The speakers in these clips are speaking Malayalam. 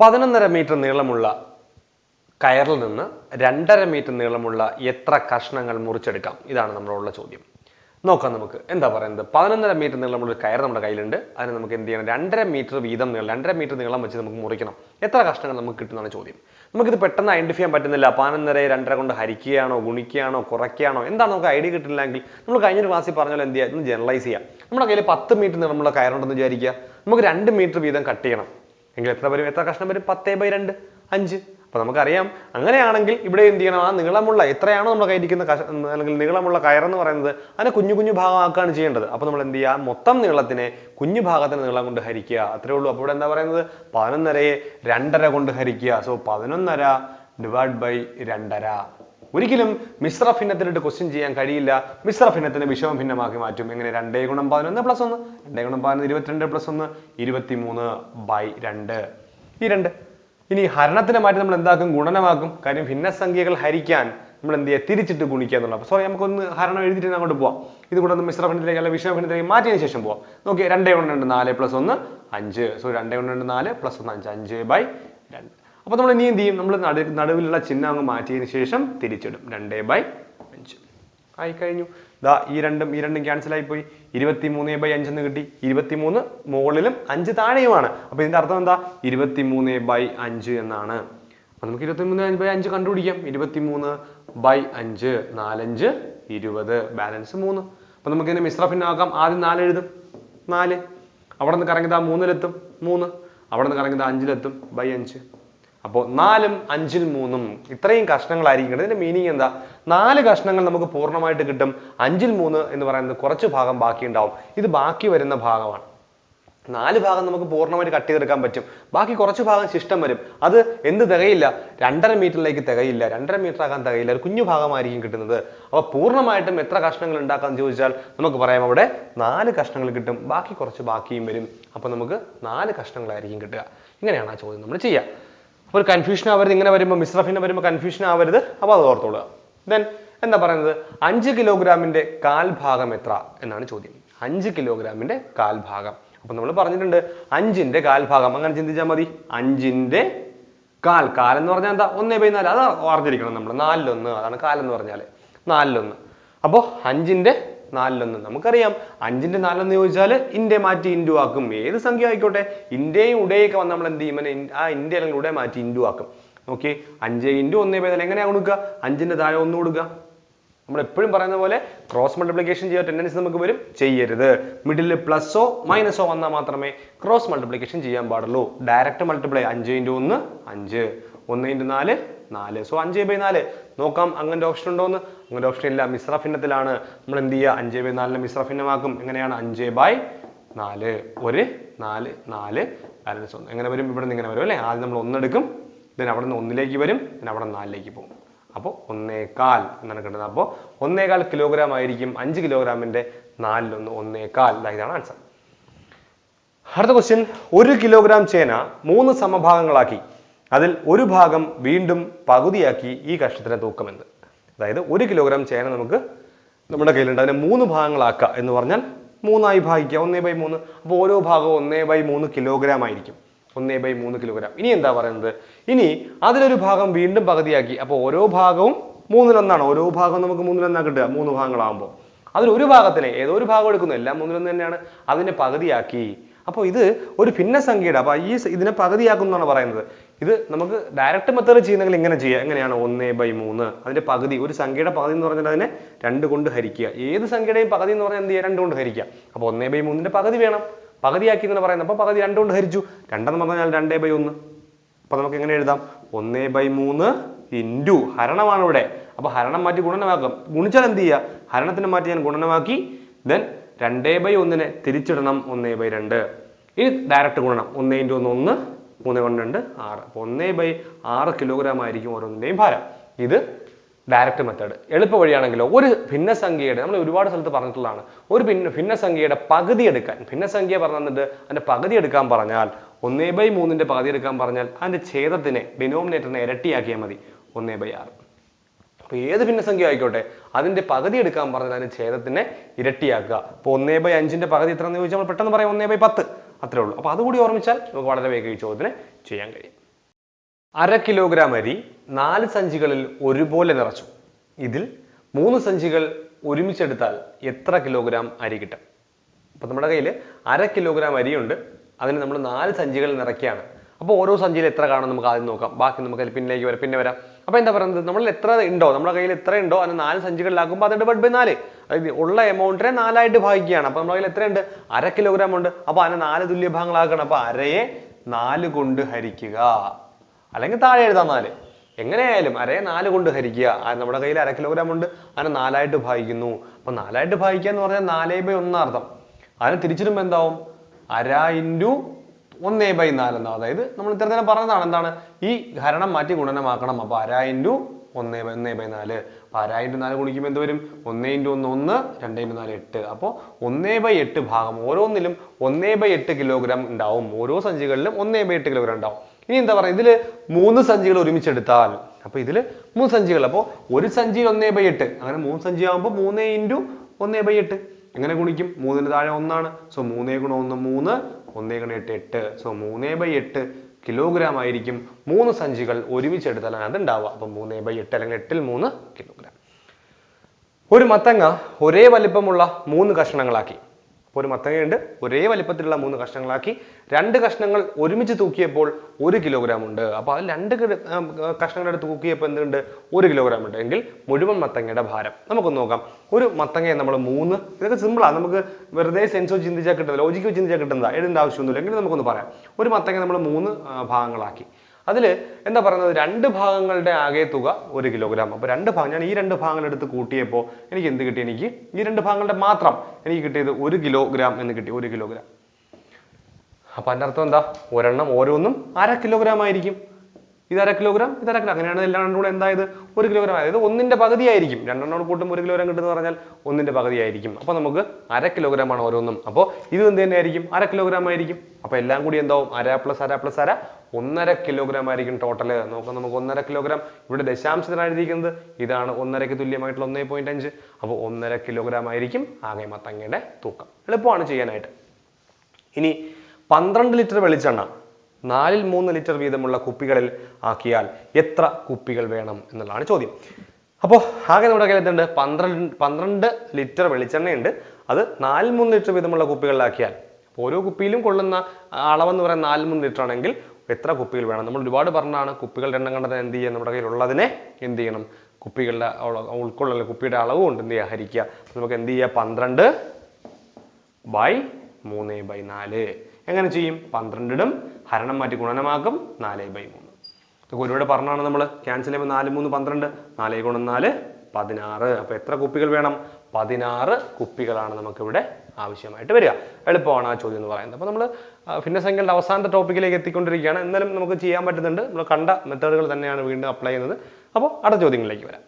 പതിനൊന്നര മീറ്റർ നീളമുള്ള കയറിൽ നിന്ന് രണ്ടര മീറ്റർ നീളമുള്ള എത്ര കഷ്ണങ്ങൾ മുറിച്ചെടുക്കാം? ഇതാണ് നമ്മളുള്ള ചോദ്യം. നോക്കാം നമുക്ക്. എന്താ പറയുന്നത്? പതിനൊന്നര മീറ്റർ നീളമുള്ള ഒരു കയർ നമ്മുടെ കയ്യിലുണ്ട്. അതിന് നമുക്ക് എന്ത് ചെയ്യണം? രണ്ടര മീറ്റർ വീതം നീളം രണ്ടര മീറ്റർ നീളം വെച്ച് നമുക്ക് മുറിക്കണം. എത്ര കഷ്ണങ്ങൾ നമുക്ക് കിട്ടുന്നതാണ് ചോദ്യം. നമുക്കിത് പെട്ടെന്ന് ഐഡന്റിഫൈ ചെയ്യാൻ പറ്റുന്നില്ല. പതിനൊന്നര രണ്ടര കൊണ്ട് ഹരിക്കുകയാണോ ഗുണിക്കുകയാണോ കുറയ്ക്കുകയാണോ? എന്താണ് നമുക്ക് ഐഡിയ കിട്ടില്ലെങ്കിൽ നമ്മൾ കഴിഞ്ഞൊരു ക്ലാസ്സിൽ പറഞ്ഞാൽ എന്ത് ചെയ്യുക ജനറലൈസ് ചെയ്യാം. നമ്മുടെ കയ്യിൽ പത്ത് മീറ്റർ നീളമുള്ള കയറുണ്ടെന്ന് വിചാരിക്കുക. നമുക്ക് രണ്ട് മീറ്റർ വീതം കട്ട് ചെയ്യണം. എങ്കിൽ എത്ര വരും? എത്ര കഷ്ണം വരും? പത്തേ ബൈ രണ്ട് അഞ്ച്. അപ്പൊ നമുക്കറിയാം അങ്ങനെയാണെങ്കിൽ ഇവിടെ എന്ത് ചെയ്യണം? ആ നീളമുള്ള എത്രയാണോ നമ്മൾ കയ്യിരിക്കുന്ന കഷ അല്ലെങ്കിൽ നീളമുള്ള കയറെന്ന് പറയുന്നത് അതിനെ കുഞ്ഞു കുഞ്ഞു ഭാഗമാക്കുകയാണ് ചെയ്യേണ്ടത്. അപ്പൊ നമ്മൾ എന്ത് ചെയ്യുക? മൊത്തം നീളത്തിനെ കുഞ്ഞു ഭാഗത്തിന് നീളം കൊണ്ട് ഹരിക്കുക. അത്രേ ഉള്ളൂ. അപ്പോൾ ഇവിടെ എന്താ പറയുന്നത്? പതിനൊന്നരയെ രണ്ടര കൊണ്ട് ഹരിക്കുക. സോ പതിനൊന്നര ഡിവൈഡ് ബൈ രണ്ടര. ഒരിക്കലും മിശ്ര ഭിന്നത്തിലിട്ട് ക്വസ്റ്റ്യൻ ചെയ്യാൻ കഴിയില്ല. മിശ്ര ഭിന്നത്തിന് വിഷമ ഭിന്നമാക്കി മാറ്റും. എങ്ങനെ രണ്ടേ ഗുണം പതിനൊന്ന് പ്ലസ് ഒന്ന്? രണ്ടേ ഗുണം പതിനൊന്ന് ഇരുപത്തിരണ്ട് പ്ലസ് ഒന്ന് ഇരുപത്തിമൂന്ന് ബൈ രണ്ട്. ഈ രണ്ട്. ഇനി ഹരണത്തിനെ മാറ്റി നമ്മൾ എന്താക്കും? ഗുണനമാക്കും. കാര്യം ഭിന്നസംഖ്യകൾ ഹരിക്കാൻ നമ്മൾ എന്ത് ചെയ്യുക തിരിച്ചിട്ട് ഗുണിക്കുക എന്നുള്ളത് സോറി നമുക്കൊന്ന് ഹരണം എഴുതിയിട്ട് അങ്ങോട്ട് പോവാം. ഇത് കൂടെ ഒന്ന് മിശ്ര ഭിന്നത്തിലേക്ക് അല്ലെങ്കിൽ വിഷമ ഭിന്നത്തിലേക്ക് മാറ്റിയതിന് ശേഷം പോവാം. നോക്കി രണ്ടേ കൊണ്ട് രണ്ട് നാല് പ്ലസ് ഒന്ന് അഞ്ച്. സോ രണ്ടേ കൊണ്ട് രണ്ട് നാല് പ്ലസ് ഒന്ന് അഞ്ച്. അഞ്ച് ബൈ രണ്ട്. അപ്പൊ നമ്മൾ ഇനി എന്ത് ചെയ്യും? നമ്മൾ നടു നടുവിലുള്ള ചിഹ്നം അങ്ങ് മാറ്റിയതിന് ശേഷം തിരിച്ചിടും. രണ്ടേ ബൈ അഞ്ച്. ആയി കഴിഞ്ഞു ദാ ഈ രണ്ടും ഈ രണ്ടും ക്യാൻസൽ ആയി പോയി ഇരുപത്തി മൂന്ന് ബൈ അഞ്ചെന്ന് കിട്ടി. ഇരുപത്തി മൂന്ന് മുകളിലും അഞ്ച് താഴെയുമാണ്. അപ്പോൾ ഇതിന്റെ അർത്ഥം എന്താ? ഇരുപത്തി ഇരുപത്തിമൂന്ന് ബൈ അഞ്ച് എന്നാണ്. അപ്പൊ നമുക്ക് ഇരുപത്തി മൂന്ന് ബൈ അഞ്ച് കണ്ടുപിടിക്കാം. ഇരുപത്തി മൂന്ന് ബൈ അഞ്ച് നാലഞ്ച് ഇരുപത് ബാലൻസ് മൂന്ന്. അപ്പൊ നമുക്ക് ഇതിനെ മിശ്ര ഭിന്നമാക്കാം ആദ്യം നാല് എഴുതും. നാല്. അവിടെ നിന്ന് കറങ്ങിയത് മൂന്നിലെത്തും. മൂന്ന്. അവിടെ നിന്ന് കറങ്ങിയത് അഞ്ചിലെത്തും. ബൈ അഞ്ച്. അപ്പോൾ നാലും അഞ്ചിൽ മൂന്നും ഇത്രയും കഷ്ണങ്ങളായിരിക്കും കിട്ടുന്നത്. ഇതിന്റെ മീനിങ് എന്താ? നാല് കഷ്ണങ്ങൾ നമുക്ക് പൂർണമായിട്ട് കിട്ടും. അഞ്ചിൽ മൂന്ന് എന്ന് പറയുന്നത് കുറച്ച് ഭാഗം ബാക്കി ഉണ്ടാവും ഇത് ബാക്കി വരുന്ന ഭാഗമാണ്. നാല് ഭാഗം നമുക്ക് പൂർണമായിട്ട് കട്ട് ചെയ്തെടുക്കാൻ പറ്റും. ബാക്കി കുറച്ച് ഭാഗം ശിഷ്ടം വരും. അത് എന്ത് തികയില്ല? രണ്ടര മീറ്ററിലേക്ക് തികയില്ല. രണ്ടര മീറ്റർ ആകാൻ തികയില്ല. ഒരു കുഞ്ഞു ഭാഗമായിരിക്കും കിട്ടുന്നത്. അപ്പോൾ പൂർണമായിട്ടും എത്ര കഷ്ണങ്ങൾ ഉണ്ടാക്കാന്ന് ചോദിച്ചാൽ നമുക്ക് പറയാം അവിടെ നാല് കഷ്ണങ്ങൾ കിട്ടും. ബാക്കി കുറച്ച് ബാക്കിയും വരും. അപ്പോൾ നമുക്ക് നാല് കഷ്ണങ്ങളായിരിക്കും കിട്ടുക. ഇങ്ങനെയാണ് ആ ചോദ്യം നമ്മൾ ചെയ്യുക. അപ്പോൾ കൺഫ്യൂഷൻ ആവരുത് ഇങ്ങനെ വരുമ്പോൾ മിശ്രഫിനെ വരുമ്പോൾ കൺഫ്യൂഷൻ ആവരുത്. അപ്പോൾ അത് ഓർത്തോളുക. ദെൻ എന്താ പറയുന്നത്? അഞ്ച് കിലോഗ്രാമിന്റെ കാൽഭാഗം എത്ര എന്നാണ് ചോദ്യം. അഞ്ച് കിലോഗ്രാമിന്റെ കാൽഭാഗം അപ്പം നമ്മൾ പറഞ്ഞിട്ടുണ്ട് അഞ്ചിന്റെ കാൽഭാഗം അങ്ങനെ ചിന്തിച്ചാൽ മതി. അഞ്ചിന്റെ കാൽ. കാൽ എന്ന് പറഞ്ഞാൽ എന്താ? ഒന്നേ ബൈ നാല്. അത് ഓർത്തിരിക്കണം നമ്മൾ. നാലിലൊന്ന്. അതാണ് കാലെന്ന് പറഞ്ഞാൽ നാലിലൊന്ന്. അപ്പോൾ അഞ്ചിന്റെ നാലിലൊന്ന്. നമുക്കറിയാം അഞ്ചിന്റെ നാലിലൊന്ന് ചോദിച്ചാൽ ഇന്ത്യ മാറ്റി ഇൻഡു ആക്കും. ഏത് സംഖ്യ ആയിക്കോട്ടെ? ഇന്ത്യയും ഉടയൊക്കെ വന്ന് നമ്മൾ എന്ത് ചെയ്യും ആ ഇന്ത്യ അല്ലെങ്കിൽ ഉടയെ മാറ്റി ഇൻഡു ആക്കും. ഓക്കെ അഞ്ച് ഇൻഡു ഒന്നേ ബൈ എങ്ങനെയാണ് കൊടുക്കുക? അഞ്ചിന്റെ താഴെ ഒന്ന് കൊടുക്കുക. നമ്മൾ എപ്പോഴും പറയുന്ന പോലെ ക്രോസ് മൾട്ടിപ്ലിക്കേഷൻ ചെയ്യാൻ ടെൻഡൻസി നമുക്ക് വരും. ചെയ്യരുത്. മിഡിൽ പ്ലസോ മൈനസോ വന്നാൽ മാത്രമേ ക്രോസ് മൾട്ടിപ്ലിക്കേഷൻ ചെയ്യാൻ പാടുള്ളൂ. ഡയറക്റ്റ് മൾട്ടിപ്ലൈ അഞ്ച് ഇന്റു ഒന്ന് അഞ്ച്. ഒന്ന് ഇന്റു നാല് നാല്. സോ അഞ്ച് ബൈ നാല്. നോക്കാം അങ്ങനത്തെ ഓപ്ഷൻ ഉണ്ടോ എന്ന് അങ്ങനത്തെ ഓപ്ഷൻ ഇല്ല. മിശ്ര ഭിന്നത്തിലാണ്. നമ്മൾ എന്ത് ചെയ്യുക? അഞ്ച് ബൈ നാലിനെ മിശ്ര ഭിന്നമാക്കും. എങ്ങനെയാണ്? അഞ്ച് ബൈ നാല്. ഒരു നാല് നാല്. ബാലൻസ് ഒന്ന്. എങ്ങനെ വരും? ഇവിടെ നിന്ന് ഇങ്ങനെ വരും അല്ലേ? ആദ്യം നമ്മൾ ഒന്നെടുക്കും. ദെൻ അവിടെ നിന്ന് ഒന്നിലേക്ക് വരും. ദെൻ അവിടെ നാലിലേക്ക് പോകും. അപ്പോൾ ഒന്നേകാൽ എന്നാണ് കിട്ടുന്നത്. അപ്പോൾ ഒന്നേകാൽ കിലോഗ്രാം ആയിരിക്കും. അഞ്ച് കിലോഗ്രാമിന്റെ നാലിലൊന്ന് ഒന്നേകാൽ. ഇതാണ് ആൻസർ അടുത്ത ക്വസ്റ്റ്യൻ ഒരു കിലോഗ്രാം ചേന മൂന്ന് സമഭാഗങ്ങളാക്കി. അതിൽ ഒരു ഭാഗം വീണ്ടും പകുതിയാക്കി ഈ കഷ്ണത്തിന്റെ തൂക്കമെന്ത്? അതായത് ഒരു കിലോഗ്രാം ചേന നമുക്ക് നമ്മുടെ കയ്യിലുണ്ട്. അതിനെ മൂന്ന് ഭാഗങ്ങളാക്കുക എന്ന് പറഞ്ഞാൽ മൂന്നായി ഭാഗിക്കുക. ഒന്നേ ബൈ മൂന്ന്. അപ്പോൾ ഓരോ ഭാഗവും ഒന്നേ ബൈ മൂന്ന് കിലോഗ്രാം ആയിരിക്കും. ഒന്നേ ബൈ മൂന്ന് കിലോഗ്രാം. ഇനി എന്താ പറയുന്നത്? ഇനി അതിലൊരു ഭാഗം വീണ്ടും പകുതിയാക്കി. അപ്പോൾ ഓരോ ഭാഗവും മൂന്നിലൊന്നാണ്. ഓരോ ഭാഗവും നമുക്ക് മൂന്നിലൊന്നാണ് കിട്ടുക. മൂന്ന് ഭാഗങ്ങളാകുമ്പോൾ അതിലൊരു ഭാഗത്തിനെ ഏതോ ഒരു ഭാഗം എടുക്കുന്നു. എല്ലാം മൂന്നിലൊന്ന് തന്നെയാണ്. അതിനെ പകുതിയാക്കി. അപ്പോൾ ഇത് ഒരു ഭിന്നസംഖ്യയുടെ അപ്പോൾ ഈ ഇതിനെ പകുതിയാക്കുന്നതാണ് പറയുന്നത്. ഇത് നമുക്ക് ഡയറക്റ്റ് മെത്തേഡ് ചെയ്യുന്നെങ്കിൽ ഇങ്ങനെ ചെയ്യുക. എങ്ങനെയാണ്? ഒന്ന് ബൈ മൂന്ന്. അതിന്റെ പകുതി. ഒരു സംഖ്യയുടെ പകുതി എന്ന് പറഞ്ഞാൽ അതിനെ രണ്ട് കൊണ്ട് ഹരിക്കുക. ഏത് സംഖ്യയുടെയും പകുതി എന്ന് പറഞ്ഞാൽ എന്ത് ചെയ്യുക? രണ്ട് കൊണ്ട് ഹരിക്കുക. അപ്പോൾ ഒന്നേ ബൈ മൂന്നിന്റെ പകുതി വേണം. പകുതിയാക്കി എന്ന് പറയുന്നത് അപ്പോൾ പകുതി രണ്ട് കൊണ്ട് ഹരിച്ചു. രണ്ടെന്ന് പറഞ്ഞാൽ രണ്ടേ ബൈ ഒന്ന്. അപ്പൊ നമുക്ക് എങ്ങനെ എഴുതാം? ഒന്നേ ബൈ മൂന്ന് ഇന്റു ഹരണമാണ് ഇവിടെ. അപ്പോൾ ഹരണം മാറ്റി ഗുണനമാക്കാം. ഗുണിച്ചാൽ എന്ത് ചെയ്യുക? ഹരണത്തിനെ മാറ്റി ഞാൻ ഗുണനമാക്കി. ദെൻ രണ്ടേ ബൈ ഒന്നിനെ തിരിച്ചിടണം. ഒന്നേ ബൈ രണ്ട്. ഇനി ഡയറക്റ്റ് ഗുണനം. ഒന്ന് ഇന്റു ഒന്ന് ഒന്ന് മൂന്ന് കൊണ്ട് രണ്ട് ആറ്. അപ്പോൾ ഒന്നേ ബൈ ആറ് കിലോഗ്രാം ആയിരിക്കും ഓരോന്നിന്റെയും ഭാരം. ഇത് ഡയറക്റ്റ് മെത്തേഡ് എളുപ്പ വഴിയാണെങ്കിലോ ഒരു ഭിന്നസംഖ്യയുടെ നമ്മൾ ഒരുപാട് സ്ഥലത്ത് പറഞ്ഞിട്ടുള്ളതാണ് ഒരു ഭിന്ന ഭിന്നസംഖ്യയുടെ പകുതി എടുക്കാൻ. ഭിന്നസംഖ്യ പറഞ്ഞു തന്നിട്ട് അതിന്റെ പകുതി എടുക്കാൻ പറഞ്ഞാൽ ഒന്നേ ബൈ മൂന്നിന്റെ പകുതി എടുക്കാൻ പറഞ്ഞാൽ അതിന്റെ ഛേദത്തിനെ ഡിനോമിനേറ്ററിനെ ഇരട്ടിയാക്കിയാൽ മതി ഒന്നേ ബൈ ആറ്. അപ്പോൾ ഏത് ഭിന്നസംഖ്യ ആയിക്കോട്ടെ അതിന്റെ പകുതി എടുക്കാൻ പറഞ്ഞാൽ അതിന്റെ ഛേദത്തിനെ ഇരട്ടിയാക്കുക. അപ്പോൾ ഒന്നേ ബൈ അഞ്ചിന്റെ പകുതി എത്ര എന്ന് ചോദിച്ചാൽ നമ്മൾ പെട്ടെന്ന് പറയാം ഒന്നേ ബൈ പത്ത്. അത്രേ ഉള്ളൂ. അപ്പോൾ അതുകൂടി ഓർമ്മിച്ചാൽ നമുക്ക് വളരെ വേഗം ഈ ചോദ്യത്തിന് ചെയ്യാൻ കഴിയും. അര കിലോഗ്രാം അരി നാല് സഞ്ചികളിൽ ഒരുപോലെ നിറച്ചു. ഇതിൽ മൂന്ന് സഞ്ചികൾ ഒരുമിച്ചെടുത്താൽ എത്ര കിലോഗ്രാം അരി കിട്ടും? അപ്പോൾ നമ്മുടെ കയ്യിൽ അര കിലോഗ്രാം അരിയുണ്ട്. അതിന് നമ്മൾ നാല് സഞ്ചികൾ നിറയ്ക്കുകയാണ്. അപ്പോൾ ഓരോ സഞ്ചിയിൽ എത്ര കാണും നമുക്ക് ആദ്യം നോക്കാം. ബാക്കി നമുക്ക് പിന്നിലേക്ക് വരാം. പിന്നെ വരാം. അപ്പോൾ എന്താ പറയുന്നത്? നമ്മൾ എത്ര ഉണ്ടോ നമ്മുടെ കയ്യിൽ എത്ര ഉണ്ടോ അതിന് നാല് സഞ്ചികളിലാക്കുമ്പോൾ അതിന്റെ ഡിവൈഡ് ബൈ നാല്. അതായത് ഉള്ള എമൗണ്ടിനെ നാലായിട്ട് ഭാഗിക്കുകയാണ്. അപ്പോൾ നമ്മുടെ കയ്യിൽ എത്രയുണ്ട് അര കിലോഗ്രാം ഉണ്ട്. അപ്പോൾ അതിനെ നാല് തുല്യ ഭാഗങ്ങളാക്കണം അപ്പോൾ അരയെ നാല് കൊണ്ട് ഹരിക്കുക. അല്ലെങ്കിൽ താഴെ എഴുതാം നാല്. എങ്ങനെയായാലും അരയെ നാല് കൊണ്ട് ഹരിക്കുക. നമ്മുടെ കയ്യിൽ അര കിലോഗ്രാം ഉണ്ട്. അതിനെ നാലായിട്ട് ഭാഗിക്കുന്നു. അപ്പൊ നാലായിട്ട് ഭാഗിക്കുക എന്ന് പറഞ്ഞാൽ നാലേ ബൈ ഒന്നർത്ഥം അതിനെ തിരിച്ചിടുമ്പോൾ എന്താവും? അര ഇന്റു ഒന്നേ ബൈ നാല് എന്നാവും അതായത് നമ്മൾ ഇത്ര തന്നെ പറഞ്ഞതാണ് എന്താണ്? ഈ ഹരണം മാറ്റി ഗുണനമാക്കണം. അപ്പൊ അര ഇന്റു ഒന്നേ ഒന്നേ ബൈ നാല്. അപ്പൊ അര ഇന്റു നാല് ഗുണിക്കുമ്പോൾ എന്ത് വരും? ഒന്നേ ഇന്റു ഒന്ന് ഒന്ന് രണ്ട് ഇന്റു നാല് എട്ട്. അപ്പോൾ ഒന്നേ ബൈ എട്ട് ഭാഗം ഓരോന്നിലും ഒന്നേ ബൈ എട്ട് കിലോഗ്രാം ഉണ്ടാവും. ഓരോ സഞ്ചികളിലും ഒന്നേ ബൈ എട്ട് കിലോഗ്രാം ഉണ്ടാവും. ഇനി എന്താ പറയുക? ഇതിൽ മൂന്ന് സഞ്ചികൾ ഒരുമിച്ച് എടുത്താൽ അപ്പൊ ഇതിൽ മൂന്ന് സഞ്ചികൾ. അപ്പോൾ ഒരു സഞ്ചിയിൽ ഒന്നേ ബൈ എട്ട്. അങ്ങനെ മൂന്ന് സഞ്ചി ആകുമ്പോൾ മൂന്നേ ഇന്റു ഒന്നേ ബൈ എട്ട്. എങ്ങനെ ഗുണിക്കും? മൂന്നിന് താഴെ ഒന്നാണ്. സോ മൂന്നേ ഗുണം ഒന്ന് മൂന്ന് ഒന്നേ ഗുണം എട്ട് എട്ട് സോ മൂന്നേ ബൈ എട്ട് കിലോഗ്രാം ആയിരിക്കും മൂന്ന് സഞ്ചികൾ ഒരുമിച്ച് അത് ഉണ്ടാവുക അപ്പം മൂന്നേ ബൈ എട്ട് അല്ലെങ്കിൽ എട്ടിൽ മൂന്ന് കിലോഗ്രാം. ഒരു മത്തങ്ങ ഒരേ വലിപ്പമുള്ള മൂന്ന് കഷ്ണങ്ങളാക്കി. ഒരു മത്തങ്ങയുണ്ട്. ഒരേ വലിപ്പത്തിലുള്ള മൂന്ന് കഷ്ണങ്ങളാക്കി രണ്ട് കഷ്ണങ്ങൾ ഒരുമിച്ച് തൂക്കിയപ്പോൾ ഒരു കിലോഗ്രാം ഉണ്ട്. അപ്പോൾ അത് രണ്ട് കഷ്ണങ്ങളുടെ അടുത്ത് കഷ്ണങ്ങളുടെ തൂക്കിയപ്പോൾ എന്തുണ്ട്? ഒരു കിലോഗ്രാം ഉണ്ട്. എങ്കിൽ മുഴുവൻ മത്തങ്ങയുടെ ഭാരം. നമുക്കൊന്ന് നോക്കാം. ഒരു മത്തങ്ങയെ നമ്മൾ മൂന്ന് ഇതൊക്കെ സിമ്പിളാണ് നമുക്ക് വെറുതെ സെൻസോ ചിന്തിച്ചാൽ കിട്ടുന്നത് ലോജിക്കോ ചിന്തിച്ചാൽ കിട്ടുന്നതാണ് എഴുതേണ്ട ആവശ്യമൊന്നുമില്ല. എങ്കിലും നമുക്കൊന്ന് പറയാം. ഒരു മത്തങ്ങ നമ്മൾ മൂന്ന് ഭാഗങ്ങളാക്കി. അതിൽ എന്താ പറയുന്നത്? രണ്ട് ഭാഗങ്ങളുടെ ആകെ തുക ഒരു കിലോഗ്രാം അപ്പോൾ രണ്ട് ഭാഗം ഞാൻ ഈ രണ്ട് ഭാഗങ്ങൾ എടുത്ത് കൂട്ടിയപ്പോൾ എനിക്ക് എന്ത് കിട്ടി? എനിക്ക് ഈ രണ്ട് ഭാഗങ്ങളുടെ മാത്രം എനിക്ക് കിട്ടിയത് ഒരു കിലോഗ്രാം എന്ന് കിട്ടി ഒരു കിലോഗ്രാം അപ്പം അതിന്റെ അർത്ഥം എന്താ? ഒരെണ്ണം ഓരോന്നും അര കിലോഗ്രാം ആയിരിക്കും. ഇത് അര കിലോഗ്രാം ഇത് അര കിലോ അങ്ങനെയാണ് എല്ലാം രണ്ടും കൂടെ എന്തായത്? ഒരു കിലോഗ്രാം അതായത് ഒന്നിന്റെ പകുതിയായിരിക്കും. രണ്ടെണ്ണം കൂടെ കൂട്ടുമ്പോൾ ഒരു കിലോഗ്രാം കിട്ടുമെന്ന് പറഞ്ഞാൽ ഒന്നിന്റെ പകുതിയായിരിക്കും. അപ്പോൾ അപ്പൊ നമുക്ക് അര കിലോഗ്രാം ആണ് ഓരോന്നും. അപ്പോൾ ഇത് എന്ത് തന്നെയായിരിക്കും? അര കിലോഗ്രാം ആയിരിക്കും. അപ്പോൾ എല്ലാം കൂടി എന്താവും? അര പ്ലസ് അര പ്ലസ് അര ഒന്നര കിലോഗ്രാം ആയിരിക്കും ടോട്ടൽ നോക്കാം നമുക്ക് ഒന്നര കിലോഗ്രാം ഇവിടെ ദശാംശത്തിനാണ് എഴുതിയിരിക്കുന്നത്. ഇതാണ് ഒന്നരയ്ക്ക് തുല്യമായിട്ടുള്ള ഒന്നേ പോയിന്റ് അഞ്ച്. അപ്പോൾ ഒന്നര കിലോഗ്രാം ആയിരിക്കും ആകെ മത്തങ്ങയുടെ തൂക്കം. എളുപ്പമാണ് ചെയ്യാനായിട്ട്. ഇനി പന്ത്രണ്ട് ലിറ്റർ വെളിച്ചെണ്ണ നാലിൽ മൂന്ന് ലിറ്റർ വീതമുള്ള കുപ്പികളിൽ ആക്കിയാൽ എത്ര കുപ്പികൾ വേണം എന്നുള്ളതാണ് ചോദ്യം. അപ്പോൾ ആകെ നമ്മുടെ കയ്യിൽ എന്തുണ്ട്? പന്ത്രണ്ട് പന്ത്രണ്ട് ലിറ്റർ വെളിച്ചെണ്ണയുണ്ട്. അത് നാലിൽ മൂന്ന് ലിറ്റർ വീതമുള്ള കുപ്പികളിലാക്കിയാൽ ഓരോ കുപ്പിയിലും കൊള്ളുന്ന അളവെന്ന് പറയുന്നത് നാലിൽ മൂന്ന് ലിറ്റർ ആണെങ്കിൽ എത്ര കുപ്പികൾ വേണം? നമ്മൾ ഒരുപാട് പറഞ്ഞാണ് കുപ്പികളുടെ എണ്ണം കണ്ടത് എന്ത് ചെയ്യുക നമ്മുടെ കയ്യിലുള്ളതിനെ എന്ത് ചെയ്യണം? കുപ്പികളുടെ അള- കുപ്പിയുടെ അളവ് കൊണ്ട് എന്ത് ചെയ്യുക ഹരിക്കുക. നമുക്ക് എന്ത് ചെയ്യുക പന്ത്രണ്ട് ബൈ മൂന്ന് ബൈ നാല്. എങ്ങനെ ചെയ്യും? പന്ത്രണ്ടിടും ഹരണം മാറ്റി ഗുണനമാക്കും നാല് ബൈ മൂന്ന്. ഇതൊക്കെ ഒരുപാട് പറഞ്ഞാണ് നമ്മൾ ക്യാൻസൽ ചെയ്യുമ്പോൾ നാല് മൂന്ന് പന്ത്രണ്ട് നാല് ഗുണം നാല് പതിനാറ്. അപ്പോൾ എത്ര കുപ്പികൾ വേണം? പതിനാറ് കുപ്പികളാണ് നമുക്കിവിടെ ആവശ്യമായിട്ട് വരിക. എളുപ്പമാണ് ആ ചോദ്യം എന്ന് പറയുന്നത്. അപ്പോൾ നമ്മൾ ഭിന്നസംഖ്യകളുടെ അവസാനത്തെ ടോപ്പിക്കിലേക്ക് എത്തിക്കൊണ്ടിരിക്കുകയാണ്. എന്നാലും നമുക്ക് ചെയ്യാൻ പറ്റുന്നുണ്ട്. നമ്മൾ കണ്ട മെത്തേഡുകൾ തന്നെയാണ് വീണ്ടും അപ്ലൈ ചെയ്യുന്നത്. അപ്പോൾ അടുത്ത ചോദ്യങ്ങളിലേക്ക് വരാം.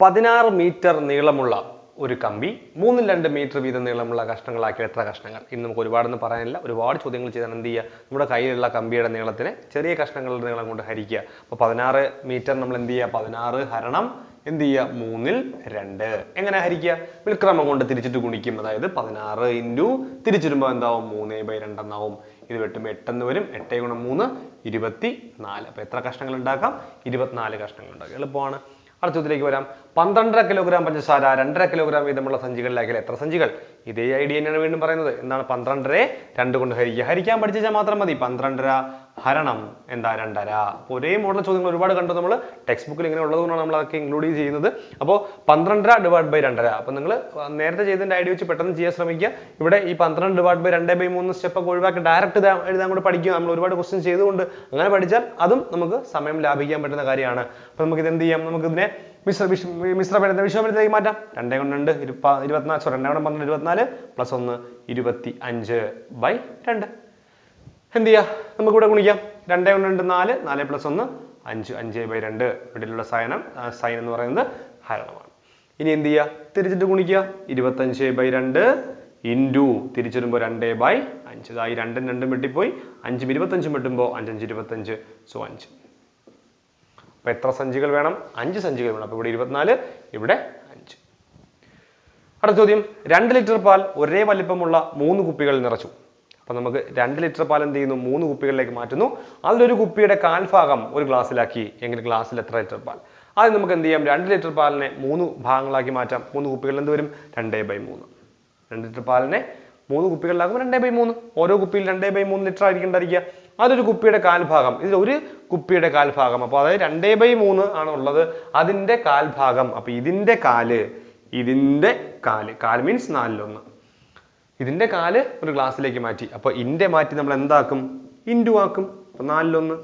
പതിനാറ് മീറ്റർ നീളമുള്ള ഒരു കമ്പി മൂന്നിൽ രണ്ട് മീറ്റർ വീതം നീളമുള്ള കഷ്ണങ്ങളാക്കി എത്ര കഷ്ണങ്ങൾ? ഇന്ന് നമുക്ക് ഒരുപാടൊന്നും പറയാനില്ല. ഒരുപാട് ചോദ്യങ്ങൾ ചെയ്താൽ എന്ത് ചെയ്യുക? നമ്മുടെ കയ്യിലുള്ള കമ്പിയുടെ നീളത്തിന് ചെറിയ കഷ്ണങ്ങളുടെ നീളം കൊണ്ട് ഹരിക്കുക. അപ്പോൾ പതിനാറ് മീറ്റർ നമ്മൾ എന്ത് ചെയ്യുക? പതിനാറ് ഹരണം എന്ത് ചെയ്യുക? മൂന്നിൽ രണ്ട്. എങ്ങനെ ഹരിക്കുക? വിൽക്രമം കൊണ്ട് തിരിച്ചിട്ട് ഗുണിക്കും. അതായത് പതിനാറ് ഇന്റു തിരിച്ചിടുമ്പോൾ എന്താവും? മൂന്ന് ബൈ രണ്ടെന്നാവും ഇത് വെട്ടുമ്പോൾ എട്ടെന്ന് വരും. എട്ട് ഗുണം മൂന്ന് ഇരുപത്തി നാല് അപ്പോൾ എത്ര കഷ്ണങ്ങൾ ഉണ്ടാക്കാം? ഇരുപത്തിനാല് കഷ്ണങ്ങൾ ഉണ്ടാക്കാം. എളുപ്പമാണ്. അടുത്ത ചോദ്യത്തിലേക്ക് വരാം. പന്ത്രണ്ടര കിലോഗ്രാം പഞ്ചസാര രണ്ടര കിലോഗ്രാം വീതമുള്ള സഞ്ചികളിലാക്കിയാൽ എത്ര സഞ്ചികൾ? ഇതേ ഐഡിയ തന്നെയാണ് വീണ്ടും പറയുന്നത്. എന്താണ് പന്ത്രണ്ടരെ രണ്ട് കൊണ്ട് ഹരിക്കുക? ഹരിക്കാൻ പഠിച്ചാൽ മാത്രം മതി. പന്ത്രണ്ടര ഹരണം എന്താ രണ്ടര അപ്പോൾ ഒരേ മോഡൽ ചോദ്യങ്ങൾ ഒരുപാട് കണ്ടു. നമ്മൾ ടെക്സ്റ്റ് ബുക്കിൽ ഇങ്ങനെ ഉള്ളതുകൊണ്ടാണ് നമ്മൾ അതൊക്കെ ഇൻക്ലൂഡ് ചെയ്യുന്നത്. അപ്പോൾ പന്ത്രണ്ടര ഡിവൈഡ് ബൈ രണ്ടര. അപ്പോൾ നിങ്ങൾ നേരത്തെ ചെയ്തതിന്റെ ഐഡിയ വെച്ച് പെട്ടെന്ന് ചെയ്യാൻ ശ്രമിക്കുക. ഇവിടെ ഈ പന്ത്രണ്ട് ഡിവൈഡ് ബൈ രണ്ട് ബൈ മൂന്ന് സ്റ്റെപ്പ് ഒക്കെ ഒഴിവാക്കി ഡയറക്റ്റ് എഴുതാൻ കൂടെ പഠിക്കുക. നമ്മൾ ഒരുപാട് ക്വസ്റ്റ്യൻ ചെയ്തുകൊണ്ട് അങ്ങനെ പഠിച്ചാൽ അതും നമുക്ക് സമയം ലാഭിക്കാൻ പറ്റുന്ന കാര്യമാണ്. അപ്പോൾ നമുക്ക് ഇത് എന്ത് ചെയ്യാം? നമുക്ക് ഇതിനെ മിശ്ര വിഷ- മിശ്രപരിത വിശ്വപരിതയിലേക്ക് മാറ്റാം. രണ്ടേ കൊണ്ട് രണ്ട് ഇരുപ ഇരുപത്തിനാല് സോറി രണ്ടേ കൊണ്ട് പന്ത്രണ്ട് ഇരുപത്തിനാല് പ്ലസ് ഒന്ന് ഇരുപത്തി അഞ്ച് ബൈ രണ്ട്. എന്ത് ചെയ്യാം നമുക്ക് ഇവിടെ ഗുണിക്കാം. രണ്ടേ കൊണ്ട് രണ്ട് നാല് നാല് പ്ലസ് ഒന്ന് അഞ്ച്. അഞ്ച് ബൈ രണ്ട്. ഇവിടെയുള്ള സൈനം സൈൻ എന്ന് പറയുന്നത് ഹരണമാണ്. ഇനി എന്ത് ചെയ്യുക തിരിച്ചിട്ട് ഗുണിക്കുക. ഇരുപത്തഞ്ച് ബൈ രണ്ട് ഇന്റു തിരിച്ചിടുമ്പോൾ രണ്ട് ബൈ അഞ്ച്. ഇതായി രണ്ടും രണ്ടും വെട്ടിപ്പോയി. അഞ്ചും ഇരുപത്തഞ്ചും വെട്ടുമ്പോൾ അഞ്ചഞ്ച് ഇരുപത്തഞ്ച്. സോ അഞ്ച്. അപ്പോൾ എത്ര സഞ്ചികൾ വേണം? അഞ്ച് സഞ്ചികൾ വേണം. അപ്പോൾ ഇവിടെ ഇരുപത്തിനാല് ഇവിടെ അഞ്ച്. അടുത്ത ചോദ്യം. രണ്ട് ലിറ്റർ പാൽ ഒരേ വലിപ്പമുള്ള മൂന്ന് കുപ്പികൾ നിറച്ചു. അപ്പൊ നമുക്ക് രണ്ട് ലിറ്റർ പാൽ എന്ത് ചെയ്യുന്നു? മൂന്ന് കുപ്പികളിലേക്ക് മാറ്റുന്നു. അതിലൊരു കുപ്പിയുടെ കാൽഭാഗം ഒരു ഗ്ലാസ്സിലാക്കി എങ്കിൽ ഗ്ലാസ്സിൽ എത്ര ലിറ്റർ പാൽ? ആദ്യം നമുക്ക് എന്ത് ചെയ്യാം? രണ്ട് ലിറ്റർ പാലിനെ മൂന്ന് ഭാഗങ്ങളാക്കി മാറ്റാം. മൂന്ന് കുപ്പികളിൽ എന്ത് വരും? രണ്ടേ ബൈ മൂന്ന്. രണ്ട് ലിറ്റർ പാലിനെ മൂന്ന് കുപ്പികളിലാകുമ്പോൾ രണ്ടേ ബൈ മൂന്ന്. ഓരോ കുപ്പിയിൽ രണ്ടേ ബൈ മൂന്ന് ലിറ്റർ ആയിരിക്കേണ്ടായിരിക്കുക അതൊരു കുപ്പിയുടെ കാൽഭാഗം. ഇതിൽ ഒരു കുപ്പിയുടെ കാൽഭാഗം. അപ്പോൾ അതായത് രണ്ടേ ബൈ മൂന്ന് ആണ് ഉള്ളത്. അതിന്റെ കാൽഭാഗം. അപ്പോൾ ഇതിന്റെ കാൽ. ഇതിന്റെ കാൽ. കാൽ മീൻസ് നാലിലൊന്ന്. ഇതിന്റെ കാൽ ഒരു ഗ്ലാസ്സിലേക്ക് മാറ്റി. അപ്പോൾ ഇന്റെ മാറ്റി നമ്മൾ എന്താക്കും? ഇൻഡു ആക്കും. അപ്പം നാലിലൊന്ന്.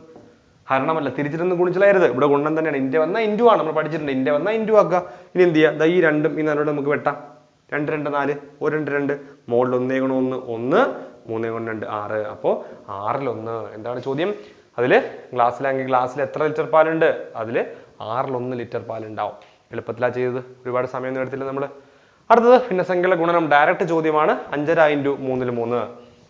ഹരണമല്ല തിരിച്ചിരുന്ന് ഗുണിച്ചളയരുത് ഇവിടെ ഗുണം തന്നെയാണ്. ഇന്റെ വന്നാൽ ഇൻഡു ആണ്. നമ്മൾ പഠിച്ചിട്ടുണ്ട്. ഇന്റെ വന്നാൽ ഇൻഡു ആക്കുക. ഇനി എന്ത് ചെയ്യുക ഈ രണ്ടും ഈ നാലോട് നമുക്ക് വെട്ടാം. രണ്ട് രണ്ട് നാല്. ഒരു രണ്ട് രണ്ട്. മുകളിൽ ഒന്നേ ഗുണം ഒന്ന് ഒന്ന്. മൂന്നേ ഗുണം രണ്ട് ആറ്. അപ്പോൾ ആറിലൊന്ന്. എന്താണ് ചോദ്യം? അതിൽ ഗ്ലാസ്സിലാണെങ്കിൽ ഗ്ലാസ്സിൽ എത്ര ലിറ്റർ പാലുണ്ട്? അതിൽ ആറിലൊന്ന് ലിറ്റർ പാലുണ്ടാവും. എളുപ്പത്തിലാണ് ചെയ്തത്. ഒരുപാട് സമയമൊന്നും എടുത്തില്ല നമ്മൾ അടുത്തത് ഭിന്നസംഖ്യയുടെ ഗുണനം ഡയറക്റ്റ് ചോദ്യമാണ്. അഞ്ചര ഇന്റു മൂന്നിൽ മൂന്ന്.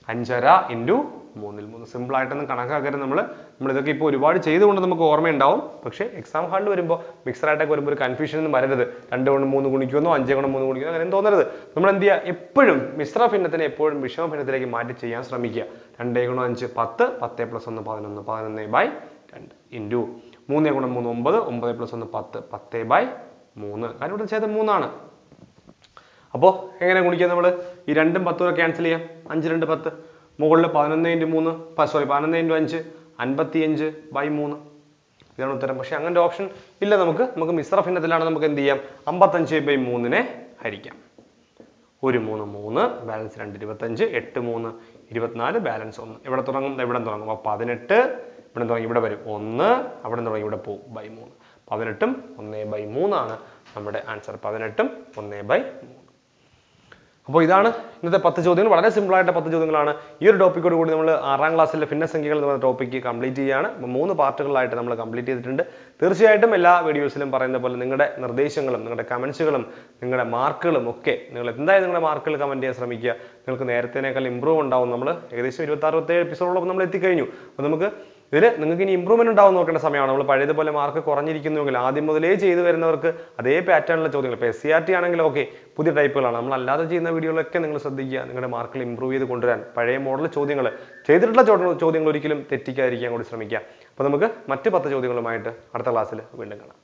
അഞ്ചര ഇന്റു മൂന്നിൽ മൂന്ന്. സിമ്പിൾ ആയിട്ടൊന്നും കണക്കാക്കരുത് നമ്മൾ നമ്മൾ ഇതൊക്കെ ഇപ്പോൾ ഒരുപാട് ചെയ്തുകൊണ്ട് നമുക്ക് ഓർമ്മയുണ്ടാവും. പക്ഷേ എക്സാം ഹാളിൽ വരുമ്പോൾ മിക്സറായിട്ടൊക്കെ വരുമ്പോൾ ഒരു കൺഫ്യൂഷൻ ഒന്നും വരരുത്. രണ്ട് കൊണ്ട് മൂന്ന് ഗുണിക്കുമെന്നോ അഞ്ച് കൊണ്ട് മൂന്ന് ഗുണിക്കുന്നോ അങ്ങനെ തോന്നരുത്. നമ്മൾ എന്ത് ചെയ്യുക എപ്പോഴും മിശ്ര ഭിന്നത്തിനെ എപ്പോഴും വിഷമ ഭിന്നത്തിലേക്ക് മാറ്റി ചെയ്യാൻ ശ്രമിക്കുക. രണ്ടേ ഗുണം അഞ്ച് പത്ത്. പത്ത് പ്ലസ് ഒന്ന് പതിനൊന്ന്. പതിനൊന്ന് ബൈ രണ്ട് ഇന്റു മൂന്നേ ഗുണം മൂന്ന് ഒമ്പത്. ഒമ്പത് പ്ലസ് ഒന്ന് പത്ത്. പത്ത് ബൈ മൂന്ന്. കാരണം ഇവിടെ ചെയ്ത് മൂന്നാണ്. അപ്പോൾ എങ്ങനെ ഗുണിക്കുക നമ്മൾ ഈ രണ്ടും പത്തും ഒക്കെ ക്യാൻസൽ ചെയ്യാം. അഞ്ച് രണ്ട് പത്ത്. മുകളിൽ പതിനൊന്ന് ഇന്റു മൂന്ന് സോറി പതിനൊന്ന് ഇന്റു അഞ്ച് അൻപത്തി അഞ്ച് ബൈ മൂന്ന്. ഇതാണ് ഉത്തരം. പക്ഷേ അങ്ങനത്തെ ഓപ്ഷൻ ഇല്ല നമുക്ക്. നമുക്ക് മിശ്ര ഭിന്നത്തിലാണ് നമുക്ക് എന്ത് ചെയ്യാം? അമ്പത്തഞ്ച് ബൈ മൂന്നിനെ ഹരിക്കാം. ഒരു മൂന്ന് മൂന്ന് ബാലൻസ് രണ്ട് ഇരുപത്തഞ്ച് എട്ട് മൂന്ന് ഇരുപത്തിനാല് ബാലൻസ് ഒന്ന്. ഇവിടെ തുടങ്ങും? ഇവിടെ തുടങ്ങും. അപ്പോൾ പതിനെട്ട് ഇവിടെ തുടങ്ങി ഇവിടെ വരും. ഒന്ന് അവിടെ തുടങ്ങി ഇവിടെ പോകും ബൈ മൂന്ന്. പതിനെട്ടും ഒന്ന് ബൈ മൂന്നാണ് നമ്മുടെ ആൻസർ പതിനെട്ടും ഒന്ന് ബൈ മൂന്ന്. അപ്പോൾ ഇതാണ് ഇന്നത്തെ പത്ത് ചോദ്യങ്ങൾ. വളരെ സിമ്പിൾ ആയിട്ട് പത്ത് ചോദ്യങ്ങളാണ്. ഈ ഒരു ടോപ്പിക്കോട് കൂടി നമ്മൾ ആറാം ക്ലാസ്സിലെ ഭിന്നസംഖ്യകൾ എന്ന് പറയുന്ന ടോപ്പിക്ക് കംപ്ലീറ്റ് ചെയ്യുകയാണ് മൂന്ന് പാർട്ടുകളായിട്ട് നമ്മൾ കംപ്ലീറ്റ് ചെയ്തിട്ടുണ്ട്. തീർച്ചയായിട്ടും എല്ലാ വീഡിയോസിലും പറയുന്ന പോലെ നിങ്ങളുടെ നിർദ്ദേശങ്ങളും നിങ്ങളുടെ കമൻസുകളും നിങ്ങളുടെ മാർക്കുകളും ഒക്കെ നിങ്ങൾ എന്തായാലും നിങ്ങളുടെ മാർക്കുകൾ കമന്റ് ചെയ്യാൻ ശ്രമിക്കുക. നിങ്ങൾക്ക് നേരത്തേനേക്കാൾ ഇമ്പ്രൂവ് ഉണ്ടാവും. നമ്മൾ ഏകദേശം ഇരുപത്താറ് അറുപത്തേഴ് എപ്പിസോഡോളം നമ്മൾ എത്തിക്കഴിഞ്ഞു. അപ്പോൾ നമുക്ക് ഇതിൽ നിങ്ങൾക്ക് ഇനി ഇമ്പ്രൂവ്മെന്റ് ഉണ്ടാവും നോക്കേണ്ട സമയമാണ്. നമ്മൾ പഴയതുപോലെ മാർക്ക് കുറഞ്ഞിരിക്കുന്നുവെങ്കിൽ ആദ്യം മുതലേ ചെയ്തു വരുന്നവർക്ക് അതേ പാറ്റേണിലെ ചോദ്യങ്ങൾ. ഇപ്പോൾ എസ് സി ആർ ടി ആണെങ്കിൽ ഓക്കെ പുതിയ ടൈപ്പുകളാണ് നമ്മൾ അല്ലാതെ ചെയ്യുന്ന വീഡിയോകളൊക്കെ നിങ്ങൾ ശ്രദ്ധിക്കുക. നിങ്ങളുടെ മാർക്കിൽ ഇമ്പ്രൂവ് ചെയ്ത് കൊണ്ടുവരാൻ. പഴയ മോഡൽ ചോദ്യങ്ങൾ ചെയ്തിട്ടുള്ള ചോദ്യങ്ങൾ ഒരിക്കലും തെറ്റിക്കാതിരിക്കാൻ കൂടി ശ്രമിക്കുക. അപ്പോൾ നമുക്ക് മറ്റ് പത്ത് ചോദ്യങ്ങളുമായിട്ട് അടുത്ത ക്ലാസ്സിൽ വീണ്ടും കാണാം.